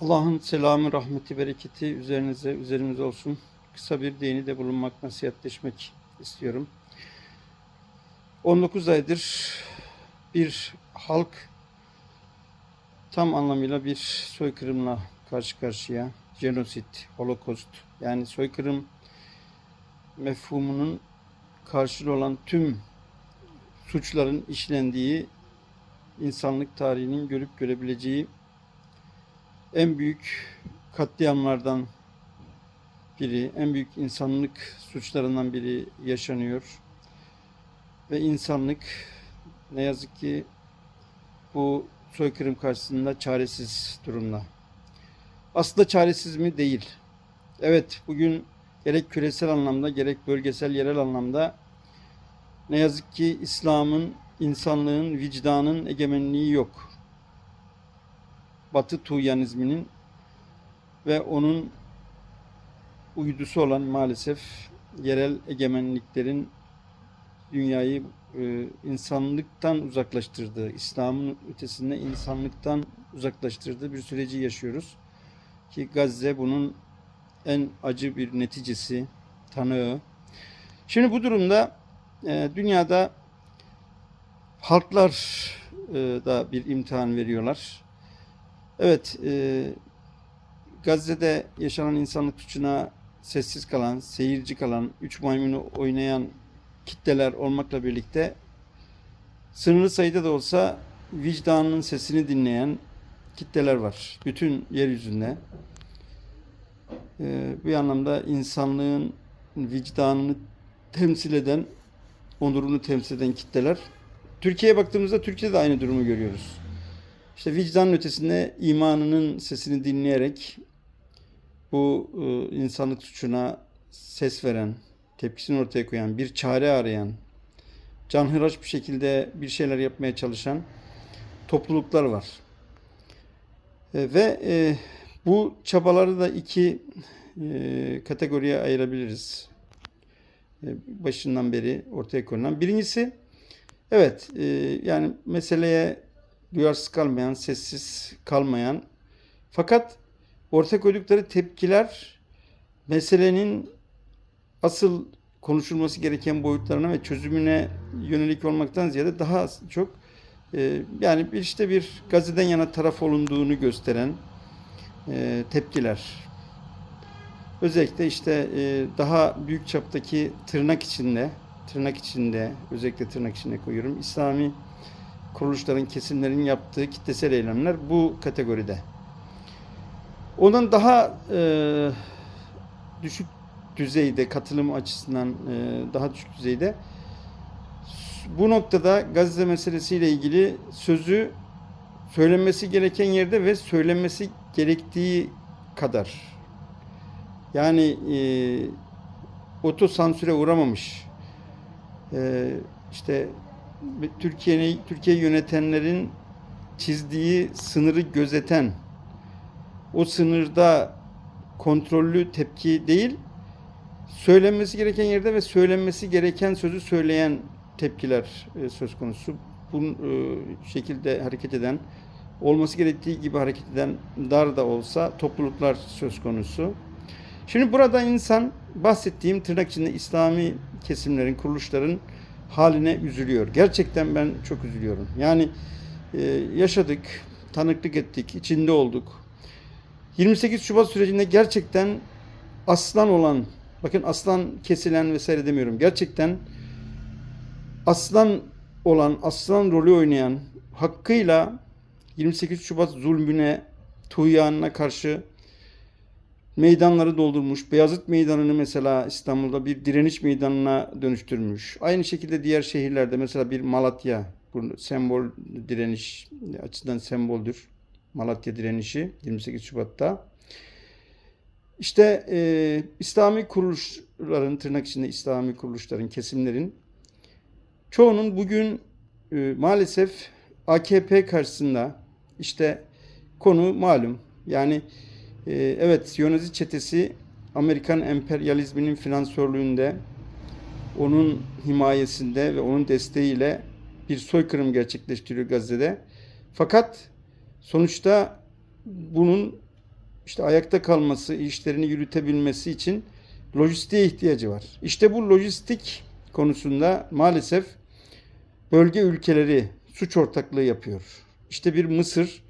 Allah'ın selamı, rahmeti, bereketi üzerinize, üzerimize olsun. Kısa bir değini de bulunmak, nasihatleşmek istiyorum. 19 aydır bir halk tam anlamıyla bir soykırımla karşı karşıya. Genosit, holokost yani soykırım mefhumunun karşılığı olan tüm suçların işlendiği insanlık tarihinin görüp görebileceği en büyük katliamlardan biri, en büyük insanlık suçlarından biri yaşanıyor. Ve insanlık ne yazık ki bu soykırım karşısında çaresiz durumda. Aslında çaresiz mi? Değil. Evet, bugün gerek küresel anlamda gerek bölgesel yerel anlamda ne yazık ki İslam'ın, insanlığın, vicdanın egemenliği yok. Batı Tuğyanizminin ve onun uydusu olan maalesef yerel egemenliklerin dünyayı e, insanlıktan uzaklaştırdığı, İslam'ın ötesinde insanlıktan uzaklaştırdığı bir süreci yaşıyoruz. Ki Gazze bunun en acı bir neticesi, tanığı. Şimdi bu durumda e, dünyada halklar e, da bir imtihan veriyorlar. Evet, e, Gazze'de yaşanan insanlık suçuna sessiz kalan, seyirci kalan, üç maymunu oynayan kitleler olmakla birlikte sınırlı sayıda da olsa vicdanının sesini dinleyen kitleler var. Bütün yeryüzünde. E, bir anlamda insanlığın vicdanını temsil eden, onurunu temsil eden kitleler. Türkiye'ye baktığımızda Türkiye'de de aynı durumu görüyoruz. İşte vicdanın ötesinde imanının sesini dinleyerek bu e, insanlık suçuna ses veren, tepkisini ortaya koyan, bir çare arayan, canhıraş bir şekilde bir şeyler yapmaya çalışan topluluklar var. E, ve e, bu çabaları da iki e, kategoriye ayırabiliriz. Başından beri ortaya konulan. Birincisi, evet yani meseleye duyarsız kalmayan, sessiz kalmayan fakat ortaya koydukları tepkiler meselenin asıl konuşulması gereken boyutlarına ve çözümüne yönelik olmaktan ziyade daha çok e, yani işte bir gazeden yana taraf olunduğunu gösteren e, tepkiler. Özellikle işte e, daha büyük çaptaki tırnak içinde, tırnak içinde, özellikle tırnak içinde koyuyorum. İslami kuruluşların, kesimlerin yaptığı kitlesel eylemler bu kategoride. Ondan daha e, düşük düzeyde, katılım açısından e, daha düşük düzeyde bu noktada Gazze meselesiyle ilgili sözü söylenmesi gereken yerde ve söylenmesi gerektiği kadar yani e, otosansüre uğramamış e, işte Türkiye'yi Türkiye yönetenlerin çizdiği sınırı gözeten o sınırda kontrollü tepki değil söylenmesi gereken yerde ve söylenmesi gereken sözü söyleyen tepkiler e, söz konusu. Bu e, şekilde hareket eden olması gerektiği gibi hareket eden dar da olsa topluluklar söz konusu. Şimdi burada insan bahsettiğim tırnak içinde İslami kesimlerin, kuruluşların haline üzülüyor. Gerçekten ben çok üzülüyorum. Yani e, yaşadık, tanıklık ettik, içinde olduk. 28 Şubat sürecinde gerçekten aslan olan, bakın aslan kesilen vesaire demiyorum. Gerçekten aslan olan, aslan rolü oynayan, hakkıyla 28 Şubat zulmüne, tuğyanına karşı meydanları doldurmuş. Beyazıt Meydanı'nı mesela İstanbul'da bir direniş meydanına dönüştürmüş. Aynı şekilde diğer şehirlerde mesela bir Malatya bu sembol direniş açısından semboldür. Malatya direnişi 28 Şubat'ta. İşte e, İslami kuruluşların tırnak içinde İslami kuruluşların kesimlerin çoğunun bugün e, maalesef AKP karşısında işte konu malum. Yani evet Siyonist çetesi Amerikan emperyalizminin finansörlüğünde onun himayesinde ve onun desteğiyle bir soykırım gerçekleştiriyor Gazze'de. Fakat sonuçta bunun işte ayakta kalması, işlerini yürütebilmesi için lojistiğe ihtiyacı var. İşte bu lojistik konusunda maalesef bölge ülkeleri suç ortaklığı yapıyor. İşte bir Mısır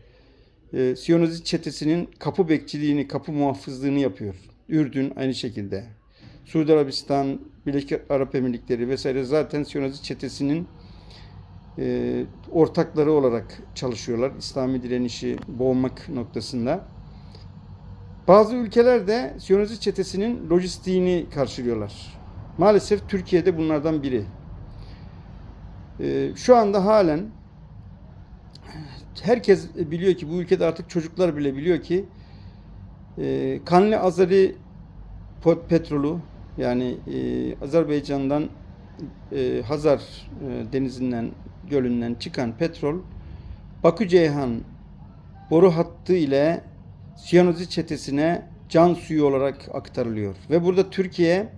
e, Siyonist çetesinin kapı bekçiliğini, kapı muhafızlığını yapıyor. Ürdün aynı şekilde. Suudi Arabistan, Birleşik Arap Emirlikleri vesaire zaten Siyonist çetesinin e, ortakları olarak çalışıyorlar. İslami direnişi boğmak noktasında. Bazı ülkeler de Siyonist çetesinin lojistiğini karşılıyorlar. Maalesef Türkiye'de bunlardan biri. E, şu anda halen herkes biliyor ki bu ülkede artık çocuklar bile biliyor ki e, Kanlı Azeri petrolü yani e, Azerbaycan'dan e, Hazar e, denizinden gölünden çıkan petrol Bakü Ceyhan boru hattı ile Siyanozi çetesine can suyu olarak aktarılıyor. Ve burada Türkiye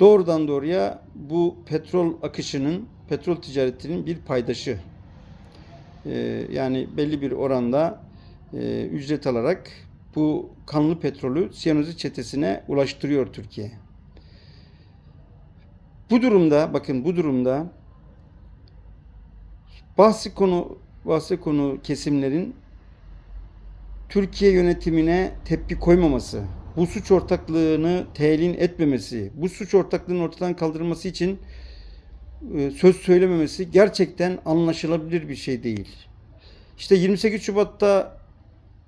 doğrudan doğruya bu petrol akışının, petrol ticaretinin bir paydaşı. Ee, yani belli bir oranda e, ücret alarak bu kanlı petrolü Siyanozi çetesine ulaştırıyor Türkiye. Bu durumda bakın bu durumda bahsi konu bahsi konu kesimlerin Türkiye yönetimine tepki koymaması, bu suç ortaklığını telin etmemesi, bu suç ortaklığının ortadan kaldırılması için söz söylememesi gerçekten anlaşılabilir bir şey değil. İşte 28 Şubat'ta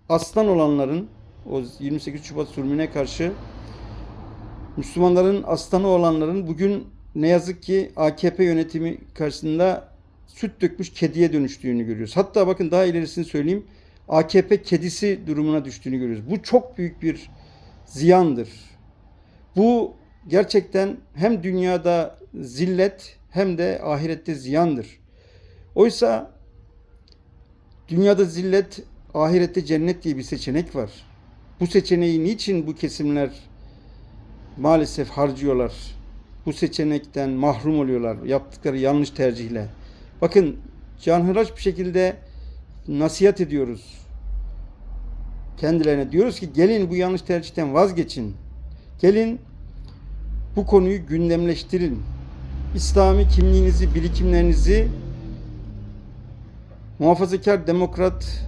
aslan olanların o 28 Şubat zulmüne karşı Müslümanların aslanı olanların bugün ne yazık ki AKP yönetimi karşısında süt dökmüş kediye dönüştüğünü görüyoruz. Hatta bakın daha ilerisini söyleyeyim. AKP kedisi durumuna düştüğünü görüyoruz. Bu çok büyük bir ziyandır. Bu gerçekten hem dünyada zillet hem de ahirette ziyandır. Oysa dünyada zillet, ahirette cennet diye bir seçenek var. Bu seçeneği niçin bu kesimler maalesef harcıyorlar? Bu seçenekten mahrum oluyorlar yaptıkları yanlış tercihle. Bakın canhıraş bir şekilde nasihat ediyoruz kendilerine. Diyoruz ki gelin bu yanlış tercihten vazgeçin. Gelin bu konuyu gündemleştirin. İslami kimliğinizi, birikimlerinizi muhafazakar, demokrat,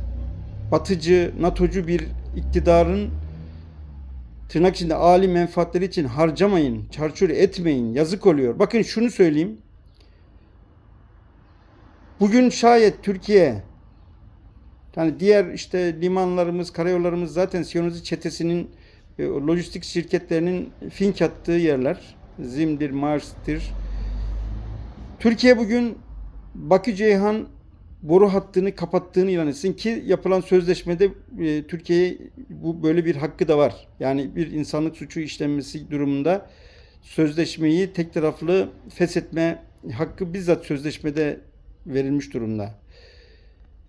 batıcı, NATO'cu bir iktidarın tırnak içinde âli menfaatleri için harcamayın, çarçur etmeyin, yazık oluyor. Bakın şunu söyleyeyim. Bugün şayet Türkiye yani diğer işte limanlarımız, karayollarımız zaten Siyonizm çetesinin e, lojistik şirketlerinin fink attığı yerler. Zim'dir, Mars'tir. Türkiye bugün Bakü Ceyhan boru hattını kapattığını ilan etsin ki yapılan sözleşmede e, Türkiye'ye bu böyle bir hakkı da var. Yani bir insanlık suçu işlenmesi durumunda sözleşmeyi tek taraflı feshetme hakkı bizzat sözleşmede verilmiş durumda.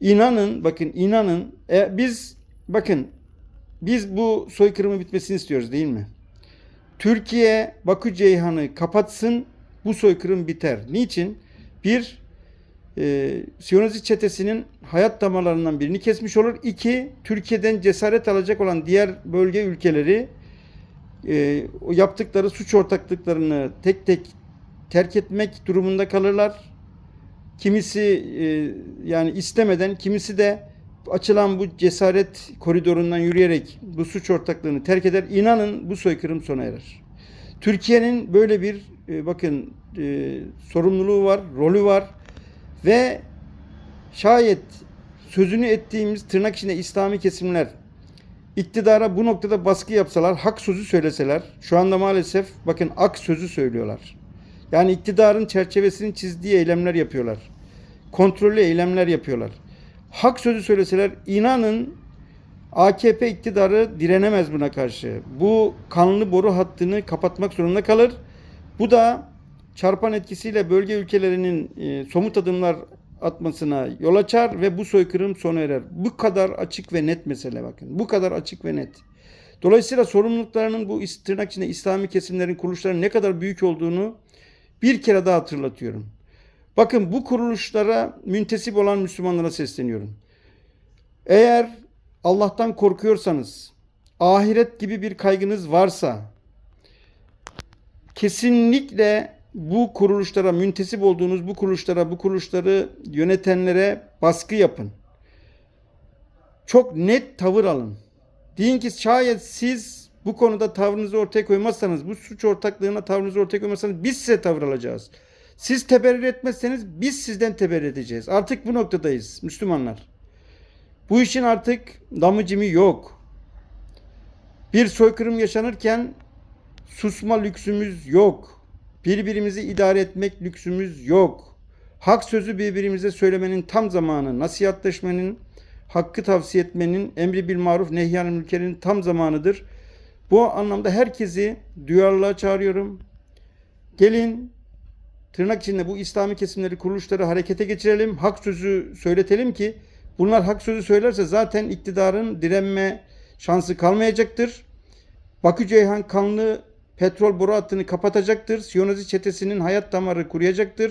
İnanın bakın inanın e, biz bakın biz bu soykırımı bitmesini istiyoruz değil mi? Türkiye Bakü Ceyhan'ı kapatsın bu soykırım biter. Niçin? Bir e, Siyonist çetesinin hayat damarlarından birini kesmiş olur. İki, Türkiye'den cesaret alacak olan diğer bölge ülkeleri e, o yaptıkları suç ortaklıklarını tek tek terk etmek durumunda kalırlar. Kimisi e, yani istemeden, kimisi de açılan bu cesaret koridorundan yürüyerek bu suç ortaklığını terk eder. İnanın bu soykırım sona erer. Türkiye'nin böyle bir e, bakın e, sorumluluğu var, rolü var ve şayet sözünü ettiğimiz tırnak içinde İslami kesimler iktidara bu noktada baskı yapsalar, hak sözü söyleseler, şu anda maalesef bakın ak sözü söylüyorlar. Yani iktidarın çerçevesini çizdiği eylemler yapıyorlar. Kontrollü eylemler yapıyorlar. Hak sözü söyleseler inanın AKP iktidarı direnemez buna karşı. Bu kanlı boru hattını kapatmak zorunda kalır. Bu da çarpan etkisiyle bölge ülkelerinin e, somut adımlar atmasına yol açar ve bu soykırım sona erer. Bu kadar açık ve net mesele bakın. Bu kadar açık ve net. Dolayısıyla sorumluluklarının bu tırnak içinde İslami kesimlerin kuruluşların ne kadar büyük olduğunu bir kere daha hatırlatıyorum. Bakın bu kuruluşlara müntesip olan Müslümanlara sesleniyorum. Eğer Allah'tan korkuyorsanız, ahiret gibi bir kaygınız varsa kesinlikle bu kuruluşlara müntesip olduğunuz bu kuruluşlara bu kuruluşları yönetenlere baskı yapın. Çok net tavır alın. Deyin ki şayet siz bu konuda tavrınızı ortaya koymazsanız, bu suç ortaklığına tavrınızı ortaya koymazsanız biz size tavır alacağız. Siz teberrür etmezseniz biz sizden teberrür edeceğiz. Artık bu noktadayız Müslümanlar. Bu işin artık damıcımı yok. Bir soykırım yaşanırken susma lüksümüz yok. Birbirimizi idare etmek lüksümüz yok. Hak sözü birbirimize söylemenin tam zamanı, nasihatleşmenin, hakkı tavsiye etmenin, emri bil maruf, nehyanı münkerin tam zamanıdır. Bu anlamda herkesi duyarlılığa çağırıyorum. Gelin tırnak içinde bu İslami kesimleri, kuruluşları harekete geçirelim. Hak sözü söyletelim ki bunlar hak sözü söylerse zaten iktidarın direnme şansı kalmayacaktır. Bakü Ceyhan kanlı petrol boru hattını kapatacaktır. Siyonizm çetesinin hayat damarı kuruyacaktır.